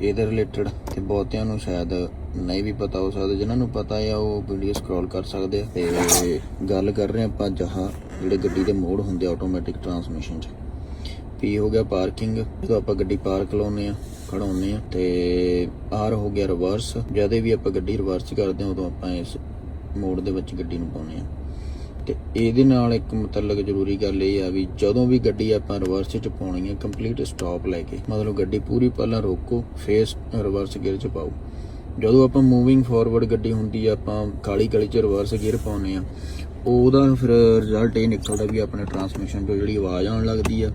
ਇਹਦੇ ਰਿਲੇਟਡ ਤੇ ਬਹੁਤਿਆਂ ਨੂੰ ਸ਼ਾਇਦ ਨਹੀਂ ਵੀ ਪਤਾ ਹੋ ਸਕਦਾ, ਜਿਨ੍ਹਾਂ ਨੂੰ ਪਤਾ ਆ, ਉਹ ਵੀਡੀਓ ਸਕਰੋਲ ਕਰ ਸਕਦੇ ਆ ਤੇ ਗੱਲ ਕਰ ਰਹੇ ਆਪਾਂ ਜਹਾਂ ਜਿਹੜੇ ਗੱਡੀ ਦੇ ਮੋਡ ਹੁੰਦੇ ਆਟੋਮੈਟਿਕ ਟਰਾਂਸਮਿਸ਼ਨ 'ਚ। ਪੀ ਹੋ ਗਿਆ ਪਾਰਕਿੰਗ ਜਦੋਂ ਆਪਾਂ ਗੱਡੀ ਪਾਰਕ ਲਾਉਨੇ ਆ ਖੜਾਉਨੇ ਆ ਤੇ ਆਰ ਹੋ ਗਿਆ ਰਿਵਰਸ ਜਦੋਂ ਵੀ ਆਪਾਂ ਗੱਡੀ ਰਿਵਰਸ ਕਰਦੇ ਹਾਂ ਉਦੋਂ ਆਪਾਂ ਇਸ ਮੋਡ ਦੇ ਵਿੱਚ ਗੱਡੀ ਨੂੰ ਪਾਉਨੇ ਆ। ਤੇ ਇਹਦੇ ਨਾਲ ਇੱਕ ਮਤਲਬ ਜ਼ਰੂਰੀ ਗੱਲ ਇਹ ਆ ਵੀ ਜਦੋਂ ਵੀ ਗੱਡੀ ਆਪਾਂ ਰਿਵਰਸ ਚ ਪਾਉਣੀ ਹੈ ਕੰਪਲੀਟ ਸਟਾਪ ਲੈ ਕੇ, ਮਤਲਬ ਗੱਡੀ ਪੂਰੀ ਪਹਿਲਾਂ ਰੋਕੋ ਫੇਸ ਰਿਵਰਸ ਗੇਅਰ ਚ ਪਾਓ। ਜਦੋਂ ਆਪਾਂ ਮੂਵਿੰਗ ਫਾਰਵਰਡ ਗੱਡੀ ਹੁੰਦੀ ਆ, ਆਪਾਂ ਕਾਲੀ ਕਾਲੀ ਚ ਰਿਵਰਸ ਗੇਅਰ ਪਾਉਨੇ ਆ, ਉਹਦਾ ਫਿਰ ਰਿਜ਼ਲਟ ਇਹ ਨਿਕਲਦਾ ਵੀ ਆਪਣੇ ਟਰਾਂਸਮਿਸ਼ਨ ਤੋਂ ਜਿਹੜੀ ਆਵਾਜ਼ ਆਉਣ ਲੱਗਦੀ ਆ।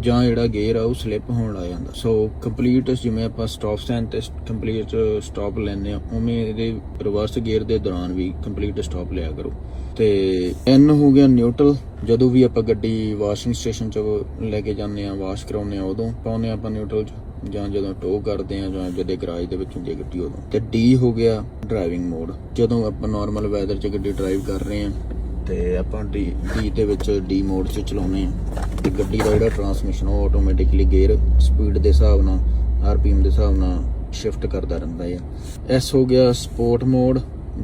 ਜਾਂ ਜਿਹੜਾ ਗੇਅਰ ਆ ਉਹ ਸਲਿੱਪ ਹੋਣ ਲੱਗ ਜਾਂਦਾ। ਸੋ ਕੰਪਲੀਟ ਜਿਵੇਂ ਆਪਾਂ ਸਟਾਪ ਸਟੈਂਡ ਤੇ ਕੰਪਲੀਟ ਸਟਾਪ ਲੈਂਦੇ ਆ ਉਵੇਂ ਇਹਦੇ ਰਿਵਰਸ ਗੇਅਰ ਦੇ ਦੌਰਾਨ ਵੀ ਕੰਪਲੀਟ ਸਟਾਪ ਲਿਆ ਕਰੋ। ਤੇ ਐਨ ਹੋ ਗਿਆ ਨਿਊਟਰਲ ਜਦੋਂ ਵੀ ਆਪਾਂ ਗੱਡੀ ਵਾਸ਼ਿੰਗ ਸਟੇਸ਼ਨ ਚ ਲੈ ਕੇ ਜਾਂਦੇ ਆ ਵਾਸ਼ ਕਰਾਉਂਦੇ ਆ ਉਦੋਂ, ਪਾਉਂਦੇ ਆ ਆਪਾਂ ਨਿਊਟਰਲ ਚ, ਜਾਂ ਜਦੋਂ ਟੋ ਕਰਦੇ ਆ ਜਾਂ ਜਦੇ ਗਰਾਜ ਦੇ ਵਿੱਚ ਹੁੰਦੀ ਹੈ ਗੱਡੀ ਉਦੋਂ। ਤੇ ਡੀ ਹੋ ਗਿਆ ਡਰਾਈਵਿੰਗ ਮੋਡ ਜਦੋਂ ਆਪਾਂ ਨਾਰਮਲ ਵੈਦਰ 'ਚ ਗੱਡੀ ਡਰਾਈਵ ਕਰ ਰਹੇ ਆ ਤੇ ਆਪਾਂ ਡੀ ਡੀ ਦੇ ਵਿੱਚ ਡੀ ਮੋਡ 'ਚ ਚਲਾਉਨੇ ਆ। ਤੇ ਗੱਡੀ ਦਾ ਜਿਹੜਾ ਟਰਾਂਸਮਿਸ਼ਨ ਉਹ ਆਟੋਮੈਟਿਕਲੀ ਗੇਅਰ ਸਪੀਡ ਦੇ ਹਿਸਾਬ ਨਾਲ ਆਰਪੀਐਮ ਦੇ ਹਿਸਾਬ ਨਾਲ ਸ਼ਿਫਟ ਕਰਦਾ ਰਹਿੰਦਾ ਹੈ ਐਸ ਹੋ ਗਿਆ ਸਪੋਰਟ ਮੋਡ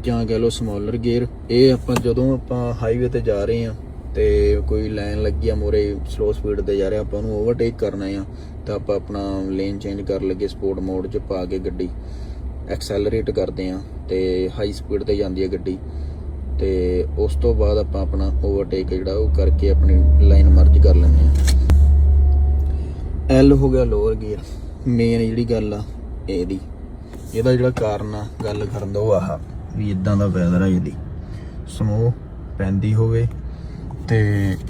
ਜਾਂ ਕਹ ਲਓ ਸਮਾਲਰ ਗੇਅਰ ਇਹ ਆਪਾਂ ਜਦੋਂ ਆਪਾਂ ਹਾਈਵੇ ਤੇ ਜਾ ਰਹੇ ਆ ਤੇ ਕੋਈ ਲਾਈਨ ਲੱਗੀ ਆ ਮੋਰੇ ਸਲੋ ਸਪੀਡ ਤੇ ਜਾ ਰਿਹਾ ਆਪਾਂ ਉਹਨੂੰ ਓਵਰਟੇਕ ਕਰਨਾ ਆ। ਤਾਂ ਆਪਾਂ ਆਪਣਾ ਲੇਨ ਚੇਂਜ ਕਰ ਲੱਗੇ ਸਪੋਰਟ ਮੋਡ 'ਚ ਪਾ ਕੇ ਗੱਡੀ ਐਕਸੈਲਰੇਟ ਕਰਦੇ ਆ ਤੇ ਹਾਈ ਸਪੀਡ ਤੇ ਜਾਂਦੀ ਹੈ ਗੱਡੀ। ਤੇ ਉਸ ਤੋਂ ਬਾਅਦ ਆਪਾਂ ਆਪਣਾ ਓਵਰਟੇਕ ਜਿਹੜਾ ਉਹ ਕਰਕੇ ਆਪਣੀ ਲਾਈਨ ਮਰਜ ਕਰ ਲੈਂਦੇ ਆ ਐਲ ਹੋ ਗਿਆ ਲੋਅਰ ਗੇਅਰ ਮੇਨ ਜਿਹੜੀ ਗੱਲ ਆ, ਇਹਦੀ। ਇਹਦਾ ਜਿਹੜਾ ਕਾਰਨ ਆ, ਗੱਲ ਕਰਨ ਦਾ ਉਹ ਆਹ ਵੀ ਇਦਾਂ ਦਾ ਵੈਦਰ ਆ ਇਹਦੀ। ਸਨੋ ਪੈਂਦੀ ਹੋਵੇ ਤੇ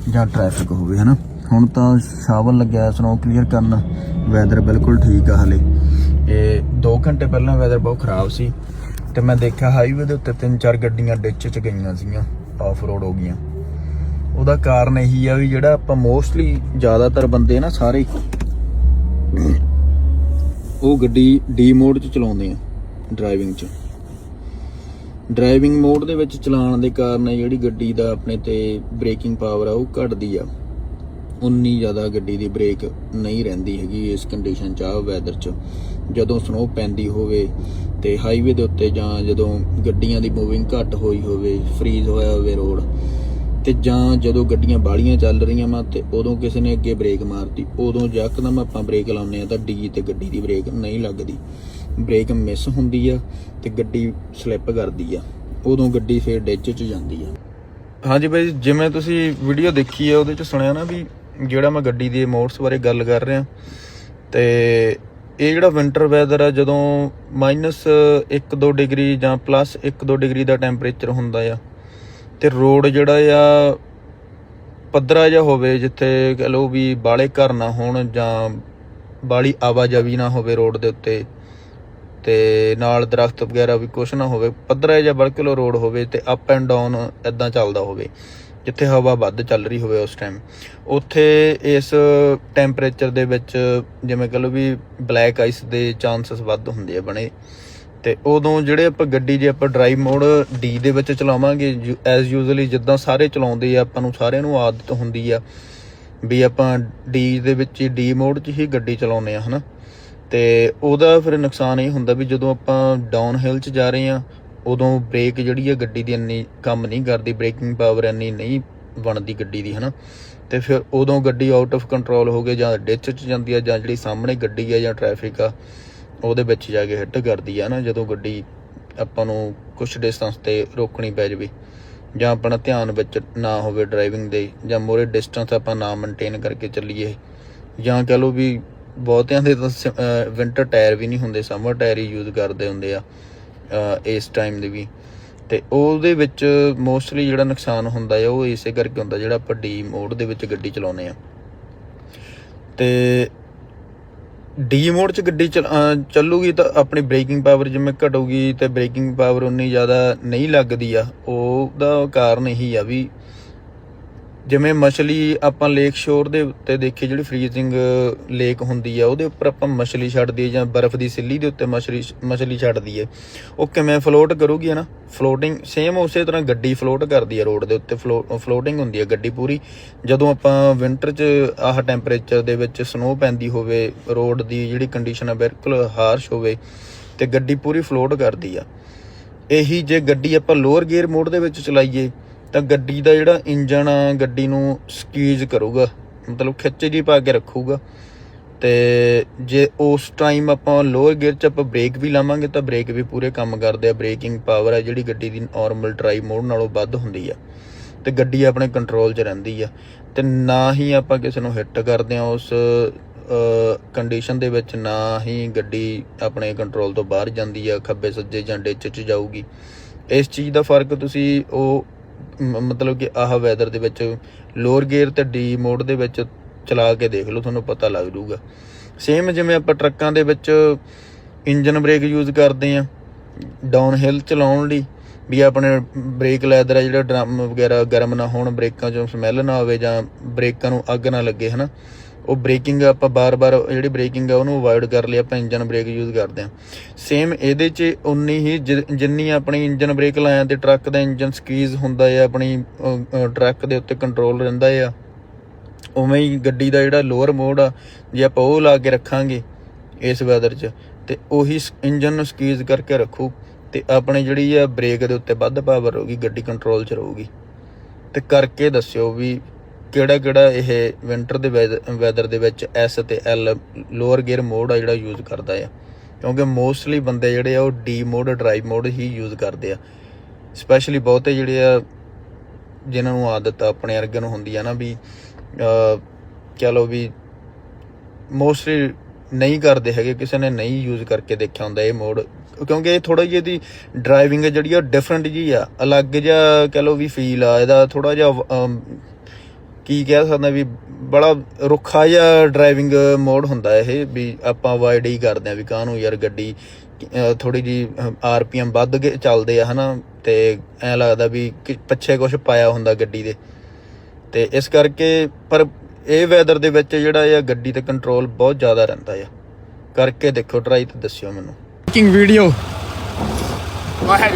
ਜਾਂ ਟ੍ਰੈਫਿਕ ਹੋਵੇ, ਹਨਾ? ਹੁਣ ਤਾਂ ਸ਼ਾਵਲ ਲੱਗਿਆ ਸਨੋ ਕਲੀਅਰ ਕਰਨ। ਵੈਦਰ ਬਿਲਕੁਲ ਠੀਕ ਆ ਹਲੇ। ਇਹ 2 ਘੰਟੇ ਪਹਿਲਾਂ ਵੈਦਰ ਬਹੁਤ ਖਰਾਬ ਸੀ। ਤੇ ਮੈਂ ਦੇਖਿਆ ਹਾਈਵੇ ਦੇ ਉੱਤੇ ਤਿੰਨ ਚਾਰ ਗੱਡੀਆਂ ਡਿੱਚ ਚ ਗਈਆਂ ਸੀਗੀਆਂ ਆਫ ਰੋਡ ਹੋ ਗਈਆਂ। ਉਹਦਾ ਕਾਰਨ ਇਹੀ ਆ ਵੀ ਜਿਹੜਾ ਆਪਾਂ ਮੋਸਟਲੀ ਜ਼ਿਆਦਾਤਰ ਬੰਦੇ ਨਾ ਸਾਰੇ ਉਹ ਗੱਡੀ ਡੀ ਮੋਡ 'ਚ ਚਲਾਉਂਦੇ ਆ ਡਰਾਈਵਿੰਗ 'ਚ। ਡਰਾਈਵਿੰਗ ਮੋਡ ਦੇ ਵਿੱਚ ਚਲਾਉਣ ਦੇ ਕਾਰਨ ਜਿਹੜੀ ਗੱਡੀ ਦਾ ਆਪਣੇ ਤੇ ਬ੍ਰੇਕਿੰਗ ਪਾਵਰ ਆ, ਉਹ ਘਟਦੀ ਆ। ਉਨੀ ਜ਼ਿਆਦਾ ਗੱਡੀ ਦੀ ਬ੍ਰੇਕ ਨਹੀਂ ਰਹਿੰਦੀ ਹੈਗੀ ਇਸ ਕੰਡੀਸ਼ਨ 'ਚ ਆ ਵੈਦਰ 'ਚ। ਜਦੋਂ ਸਨੋ ਪੈਂਦੀ ਹੋਵੇ ਤੇ ਹਾਈਵੇ ਦੇ ਉੱਤੇ ਜਾਂ ਜਦੋਂ ਗੱਡੀਆਂ ਦੀ ਮੂਵਿੰਗ ਘੱਟ ਹੋਈ ਹੋਵੇ ਫ੍ਰੀਜ਼ ਹੋਇਆ ਹੋਵੇ ਰੋਡ ਤੇ ਜਾਂ ਜਦੋਂ ਗੱਡੀਆਂ ਬਾਲੀਆਂ ਚੱਲ ਰਹੀਆਂ ਵਾ ਤੇ ਉਦੋਂ ਕਿਸੇ ਨੇ ਅੱਗੇ ਬ੍ਰੇਕ ਮਾਰਤੀ, ਉਦੋਂ ਯਕਦਮ ਆਪਾਂ ਬ੍ਰੇਕ ਲਾਉਂਦੇ ਆ ਤਾਂ ਡੀ ਤੇ ਗੱਡੀ ਦੀ ਬ੍ਰੇਕ ਨਹੀਂ ਲੱਗਦੀ। ਬ੍ਰੇਕ ਮਿਸ ਹੁੰਦੀ ਆ ਤੇ ਗੱਡੀ ਸਲਿੱਪ ਕਰਦੀ ਆ, ਉਦੋਂ ਗੱਡੀ ਫੇਰ ਡਿੱਚ ਚ ਜਾਂਦੀ ਆ। ਹਾਂਜੀ ਬਾਈ, ਜਿਵੇਂ ਤੁਸੀਂ ਵੀਡੀਓ ਦੇਖੀ ਹੈ ਉਹਦੇ ਚ ਸੁਣਿਆ ਨਾ ਵੀ ਜਿਹੜਾ ਮੈਂ ਗੱਡੀ ਦੇ ਮੋਡਸ ਬਾਰੇ ਗੱਲ ਕਰ ਰਿਹਾ, ਤੇ ਇਹ ਜਿਹੜਾ ਵਿੰਟਰ ਵੈਦਰ ਆ, ਜਦੋਂ -1-2 ਡਿਗਰੀ ਜਾਂ +1-2 ਡਿਗਰੀ ਦਾ ਟੈਂਪਰੇਚਰ ਹੁੰਦਾ ਆ, ਤੇ ਰੋਡ ਜਿਹੜਾ ਆ ਪੱਧਰਾ ਜਿਹਾ ਹੋਵੇ, ਜਿੱਥੇ ਕਹ ਲਓ ਵੀ ਬਾਲੇ ਘਰ ਨਾ ਹੋਣ ਜਾਂ ਬਾਲੀ ਆਵਾਜਾਈ ਨਾ ਹੋਵੇ ਰੋਡ ਦੇ ਉੱਤੇ, ਤੇ ਨਾਲ ਦਰਖਤ ਵਗੈਰਾ ਵੀ ਕੁਛ ਨਾ ਹੋਵੇ, ਪੱਧਰਾ ਜਿਹਾ ਬਿਲਕੁਲ ਰੋਡ ਹੋਵੇ ਤੇ ਅਪ ਐਂਡ ਡਾਊਨ ਇਦਾਂ ਚੱਲਦਾ ਹੋਵੇ। ਜਿੱਥੇ ਹਵਾ ਵੱਧ ਚੱਲ ਰਹੀ ਹੋਵੇ ਉਸ ਟਾਈਮ ਉੱਥੇ ਇਸ ਟੈਂਪਰੇਚਰ ਦੇ ਵਿੱਚ ਜਿਵੇਂ ਕਹ ਲਓ ਵੀ ਬਲੈਕ ਆਈਸ ਦੇ ਚਾਂਸਸ ਵੱਧ ਹੁੰਦੇ ਆ ਬਣੇ। ਤੇ ਉਦੋਂ ਜਿਹੜੇ ਆਪਾਂ ਗੱਡੀ ਜੇ ਆਪਾਂ ਡਰਾਈਵ ਮੋਡ ਡੀ ਦੇ ਵਿੱਚ ਚਲਾਵਾਂਗੇ ਐਜ਼ ਯੂਜ਼ੁਅਲੀ ਜਿੱਦਾਂ ਸਾਰੇ ਚਲਾਉਂਦੇ ਆ, ਆਪਾਂ ਨੂੰ ਸਾਰਿਆਂ ਨੂੰ ਆਦਤ ਹੁੰਦੀ ਆ ਵੀ ਆਪਾਂ ਡੀ ਦੇ ਵਿੱਚ ਡੀ ਮੋਡ 'ਚ ਹੀ ਗੱਡੀ ਚਲਾਉਂਦੇ ਆ, ਹਨਾ। ਤੇ ਉਹਦਾ ਫਿਰ ਨੁਕਸਾਨ ਇਹ ਹੁੰਦਾ ਵੀ ਜਦੋਂ ਆਪਾਂ ਡਾਊਨ ਹਿਲ 'ਚ ਜਾ ਰਹੇ ਆ ਉਦੋਂ ਬ੍ਰੇਕ ਜਿਹੜੀ ਆ ਗੱਡੀ ਦੀ ਇੰਨੀ ਕੰਮ ਨਹੀਂ ਕਰਦੀ ਬ੍ਰੇਕਿੰਗ ਪਾਵਰ ਇੰਨੀ ਨਹੀਂ ਬਣਦੀ ਗੱਡੀ ਦੀ, ਹਨਾ? ਤੇ ਫਿਰ ਉਦੋਂ ਗੱਡੀ ਆਊਟ ਆਫ ਕੰਟਰੋਲ ਹੋ ਕੇ ਜਾਂ ਡਿੱਚ 'ਚ ਜਾਂਦੀ ਆ ਜਾਂ ਜਿਹੜੀ ਸਾਹਮਣੇ ਗੱਡੀ ਆ ਜਾਂ ਟ੍ਰੈਫਿਕ ਆ, ਉਹਦੇ ਵਿੱਚ ਜਾ ਕੇ ਹਿੱਟ ਕਰਦੀ ਆ ਨਾ ਜਦੋਂ ਗੱਡੀ ਆਪਾਂ ਨੂੰ ਕੁਝ ਡਿਸਟੈਂਸ ਤੇ ਰੋਕਣੀ ਪੈ ਜਾਵੇ ਜਾਂ ਆਪਣਾ ਧਿਆਨ ਵਿੱਚ ਨਾ ਹੋਵੇ ਡਰਾਈਵਿੰਗ ਦੇ ਜਾਂ ਮੋਰੇ ਡਿਸਟੈਂਸ ਆਪਾਂ ਨਾ ਮੇਨਟੇਨ ਕਰਕੇ ਚੱਲੀਏ, ਜਾਂ ਕਹ ਲਓ ਵੀ ਬਹੁਤਿਆਂ ਦੇ ਤਾਂ ਵਿੰਟਰ ਟਾਇਰ ਵੀ ਨਹੀਂ ਹੁੰਦੇ ਸਮਰ ਟਾਇਰ ਹੀ ਯੂਜ਼ ਕਰਦੇ ਹੁੰਦੇ ਆ। ਇਸ ਟਾਈਮ ਦੇ ਵੀ। ਤੇ ਉਹਦੇ ਵਿੱਚ ਮੋਸਟਲੀ ਜਿਹੜਾ ਨੁਕਸਾਨ ਹੁੰਦਾ ਹੈ ਉਹ ਇਸੇ ਕਰਕੇ ਹੁੰਦਾ ਜਿਹੜਾ ਆਪਾਂ ਡੀ ਮੋਡ ਦੇ ਵਿੱਚ ਗੱਡੀ ਚਲਾਉਂਦੇ ਆ। ਤੇ ਡੀ ਮੋਡ 'ਚ ਗੱਡੀ ਚੱਲੂਗੀ ਤਾਂ ਆਪਣੀ ਬ੍ਰੇਕਿੰਗ ਪਾਵਰ ਜਿਵੇਂ ਘਟੂਗੀ ਤੇ ਬ੍ਰੇਕਿੰਗ ਪਾਵਰ ਉਨੀ ਜ਼ਿਆਦਾ ਨਹੀਂ ਲੱਗਦੀ ਆ, ਉਹਦਾ ਕਾਰਨ ਇਹੀ ਆ ਵੀ ਜਿਵੇਂ ਮਛਲੀ ਆਪਾਂ ਲੇਕ ਸ਼ੋਰ ਦੇ ਉੱਤੇ ਦੇਖੀ, ਜਿਹੜੀ ਫ੍ਰੀਜ਼ਿੰਗ ਲੇਕ ਹੁੰਦੀ ਆ, ਉਹਦੇ ਉੱਪਰ ਆਪਾਂ ਮਛਲੀ ਛੱਡਦੀ ਜਾਂ ਬਰਫ਼ ਦੀ ਸਿੱਲੀ ਦੇ ਉੱਤੇ ਮਛਲੀ ਮਛਲੀ ਛੱਡਦੀ ਹੈ ਉਹ ਕਿਵੇਂ ਫਲੋਟ ਕਰੂਗੀ ਨਾ? ਫਲੋਟਿੰਗ ਸੇਮ ਉਸੇ ਤਰ੍ਹਾਂ ਗੱਡੀ ਫਲੋਟ ਕਰਦੀ ਹੈ ਰੋਡ ਦੇ ਉੱਤੇ ਫਲੋਟਿੰਗ ਹੁੰਦੀ ਹੈ ਗੱਡੀ ਪੂਰੀ। ਜਦੋਂ ਆਪਾਂ ਵਿੰਟਰ 'ਚ ਆਹ ਟੈਂਪਰੇਚਰ ਦੇ ਵਿੱਚ ਸਨੋ ਪੈਂਦੀ ਹੋਵੇ ਰੋਡ ਦੀ ਜਿਹੜੀ ਕੰਡੀਸ਼ਨ ਹੈ ਬਿਲਕੁਲ ਹਾਰਸ਼ ਹੋਵੇ, ਤੇ ਗੱਡੀ ਪੂਰੀ ਫਲੋਟ ਕਰਦੀ ਆ। ਇਹੀ ਜੇ ਗੱਡੀ ਆਪਾਂ ਲੋਅਰ ਗੇਅਰ ਮੋਡ ਦੇ ਵਿੱਚ ਚਲਾਈਏ ਤਾਂ ਗੱਡੀ ਦਾ ਜਿਹੜਾ ਇੰਜਨ ਆ, ਗੱਡੀ ਨੂੰ ਸਕੀਜ਼ ਕਰੂਗਾ, ਮਤਲਬ ਖਿੱਚ ਜੀ ਪਾ ਕੇ ਰੱਖੂਗਾ। ਤੇ ਜੇ ਉਸ ਟਾਈਮ ਆਪਾਂ ਲੋਅਰ ਗੇਅਰ 'ਚ ਆਪਾਂ ਬ੍ਰੇਕ ਵੀ ਲਾਵਾਂਗੇ, ਤਾਂ ਬ੍ਰੇਕ ਵੀ ਪੂਰੇ ਕੰਮ ਕਰਦੇ ਆ। ਬ੍ਰੇਕਿੰਗ ਪਾਵਰ ਆ ਜਿਹੜੀ ਗੱਡੀ ਦੀ ਨਾਰਮਲ ਡਰਾਈਵ ਮੋਡ ਨਾਲੋਂ ਵੱਧ ਹੁੰਦੀ ਆ। ਤੇ ਗੱਡੀ ਆਪਣੇ ਕੰਟਰੋਲ 'ਚ ਰਹਿੰਦੀ ਆ। ਤੇ ਨਾ ਹੀ ਆਪਾਂ ਕਿਸੇ ਨੂੰ ਹਿੱਟ ਕਰਦੇ ਆ ਉਸ ਕੰਡੀਸ਼ਨ ਦੇ ਵਿੱਚ, ਨਾ ਹੀ ਗੱਡੀ ਆਪਣੇ ਕੰਟਰੋਲ ਤੋਂ ਬਾਹਰ ਜਾਂਦੀ ਆ, ਖੱਬੇ ਸੱਜੇ ਜਾਂ ਡਿੱਚ 'ਚ ਜਾਊਗੀ। ਇਸ ਚੀਜ਼ ਦਾ ਫ਼ਰਕ ਤੁਸੀਂ ਉਹ ਮਤਲਬ ਕਿ ਆਹ ਵੈਦਰ ਦੇ ਵਿੱਚ ਲੋਅਰ ਗੇਅਰ ਤੇ ਡੀ ਮੋਡ ਦੇ ਵਿੱਚ ਚਲਾ ਕੇ ਦੇਖ ਲਓ, ਤੁਹਾਨੂੰ ਪਤਾ ਲੱਗ ਜਾਊਗਾ। ਸੇਮ ਜਿਵੇਂ ਆਪਾਂ ਟਰੱਕਾਂ ਦੇ ਵਿੱਚ ਇੰਜਨ ਬ੍ਰੇਕ ਯੂਜ਼ ਕਰਦੇ ਆ ਡਾਊਨ ਹਿਲ ਚਲਾਉਣ ਲਈ, ਵੀ ਆਪਣੇ ਬ੍ਰੇਕ ਲੈਦਰ ਹੈ ਜਿਹੜਾ ਡਰਮ ਵਗੈਰਾ ਗਰਮ ਨਾ ਹੋਣ ਬ੍ਰੇਕਾਂ 'ਚੋਂ ਸਮੈਲ ਨਾ ਆਵੇ ਜਾਂ ਬ੍ਰੇਕਾਂ ਨੂੰ ਅੱਗ ਨਾ ਲੱਗੇ, ਹਨਾ? ਉਹ ਬ੍ਰੇਕਿੰਗ ਆਪਾਂ ਬਾਰ-ਬਾਰ ਜਿਹੜੀ ਬ੍ਰੇਕਿੰਗ ਆ ਉਹਨੂੰ ਅਵੋਇਡ ਕਰ ਲਈ, ਆਪਾਂ ਇੰਜਨ ਬ੍ਰੇਕ ਯੂਜ਼ ਕਰਦੇ ਆ ਸੇਮ ਇਹਦੇ 'ਚ ਉਨੀ ਹੀ ਜਿ- ਜਿੰਨੀ ਆਪਣੀ ਇੰਜਨ ਬ੍ਰੇਕ ਲਾਇਆ ਤੇ ਟਰੱਕ ਦਾ ਇੰਜਨ ਸਕੀਜ਼ ਹੁੰਦਾ ਹੈ ਆਪਣੀ ਟਰੱਕ ਦੇ ਉੱਤੇ ਕੰਟਰੋਲ ਰਹਿੰਦਾ ਆ, ਉਵੇਂ ਹੀ ਗੱਡੀ ਦਾ ਜਿਹੜਾ ਲੋਅਰ ਮੋਡ ਆ, ਜੇ ਆਪਾਂ ਉਹ ਲਾ ਕੇ ਰੱਖਾਂਗੇ ਇਸ ਵੈਦਰ 'ਚ, ਤੇ ਉਹੀ ਇੰਜਨ ਨੂੰ ਸਕੀਜ਼ ਕਰਕੇ ਰੱਖੂ, ਤੇ ਆਪਣੇ ਜਿਹੜੀ ਆ ਬ੍ਰੇਕ ਦੇ ਉੱਤੇ ਵੱਧ ਪਾਵਰ ਹੋਊਗੀ ਗੱਡੀ ਕੰਟਰੋਲ 'ਚ ਰਹੂਗੀ। ਤੇ ਕਰਕੇ ਦੱਸਿਓ ਵੀ ਕਿਹੜਾ ਕਿਹੜਾ ਇਹ ਵਿੰਟਰ ਦੇ ਵੈਦਰ ਦੇ ਵਿੱਚ ਐਸ ਤੇ ਐਲ ਲੋਅਰ ਗੇਅਰ ਮੋਡ ਆ ਜਿਹੜਾ ਯੂਜ਼ ਕਰਦਾ ਆ। ਕਿਉਂਕਿ ਮੋਸਟਲੀ ਬੰਦੇ ਜਿਹੜੇ ਆ ਉਹ ਡੀ ਮੋਡ ਡਰਾਈਵ ਮੋਡ ਹੀ ਯੂਜ਼ ਕਰਦੇ ਆ। ਸਪੈਸ਼ਲੀ ਬਹੁਤੇ ਜਿਹੜੇ ਆ, ਜਿਨ੍ਹਾਂ ਨੂੰ ਆਦਤ ਆਪਣੇ ਅਰਗਨ ਹੁੰਦੀ ਆ ਨਾ ਵੀ ਅ ਕਹ ਲਓ ਵੀ ਮੋਸਟਲੀ ਨਹੀਂ ਕਰਦੇ ਹੈਗੇ, ਕਿਸੇ ਨੇ ਨਹੀਂ ਯੂਜ਼ ਕਰਕੇ ਦੇਖਿਆ ਹੁੰਦਾ ਇਹ ਮੋਡ ਕਿਉਂਕਿ ਇਹ ਥੋੜਾ ਜਿਹਾ ਇਹਦੀ ਡਰਾਈਵਿੰਗ ਜਿਹੜੀ ਆ ਡਿਫਰੈਂਟ ਜੀ ਆ। ਅਲੱਗ ਜਿਹਾ, ਕਹ ਲਓ ਵੀ ਫੀਲ ਆ, ਇਹਦਾ ਥੋੜਾ ਜਿਹਾ ਕੀ ਕਹਿ ਸਕਦਾ ਵੀ ਬੜਾ ਰੁੱਖਾ ਜਿਹਾ ਡਰਾਈਵਿੰਗ ਮੋਡ ਹੁੰਦਾ ਇਹ ਵੀ ਆਪਾਂ ਅਵਾਇਡ ਹੀ ਕਰਦੇ ਆ ਵੀ ਕਾਹਨੂੰ ਯਾਰ ਗੱਡੀ ਥੋੜੀ ਜੀ ਆਰਪੀਐਮ ਵੱਧ ਕੇ ਚੱਲਦੇ ਆ ਹਨਾ? ਤੇ ਐ ਲੱਗਦਾ ਵੀ ਪਿੱਛੇ ਕੁਝ ਪਾਇਆ ਹੁੰਦਾ ਗੱਡੀ ਦੇ। ਤੇ ਇਸ ਕਰਕੇ ਪਰ ਇਹ ਵੈਦਰ ਦੇ ਵਿੱਚ ਜਿਹੜਾ ਇਹ ਗੱਡੀ ਤੇ ਕੰਟਰੋਲ ਬਹੁਤ ਜ਼ਿਆਦਾ ਰਹਿੰਦਾ ਆ। ਕਰਕੇ ਦੇਖੋ ਟਰਾਈ ਤੇ ਦੱਸਿਓ ਮੈਨੂੰ। Making video. Go ahead,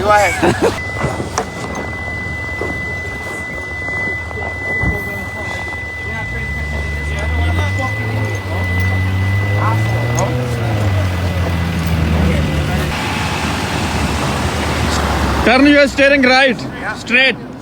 Turn your steering right. Straight.